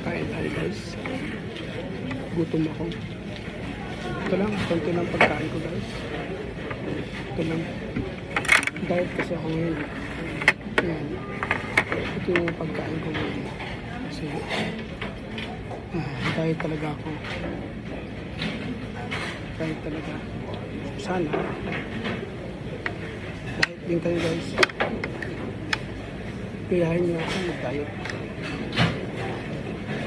Kain tayo guys. Gutom ako. Ito lang, konti lang pagkain ko guys. Ito lang. Diet kasi ako ngayon. Yan. Ito yung pagkain ko ngayon. Kasi ah, diet talaga ako. Diet talaga. Sana. Diet din kayo guys. Kayahin niyo ako mag-diet.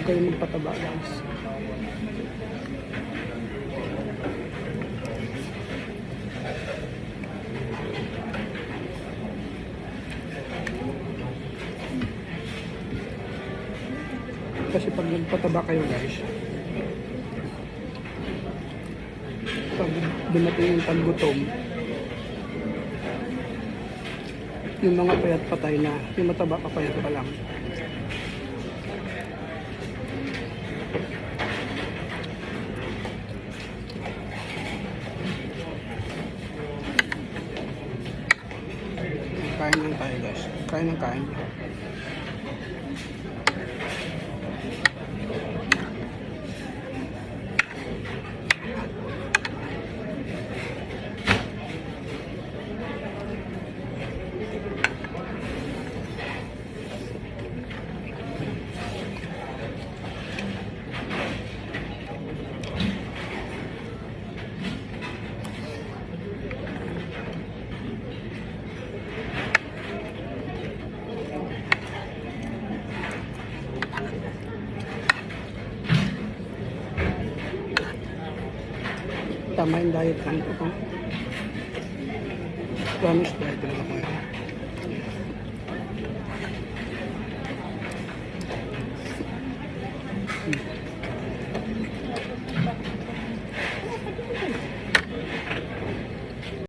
Huwag kayong magpataba guys. Kasi pag nagpataba kayo guys, pag dumating yung paggutom, yung mga payat patay na, yung mataba papayat pa lang. Kain lang tayo guys. Kain ng kain. Tama yung diet plan ko po. Promise diet lang ako ngayon. Hmm.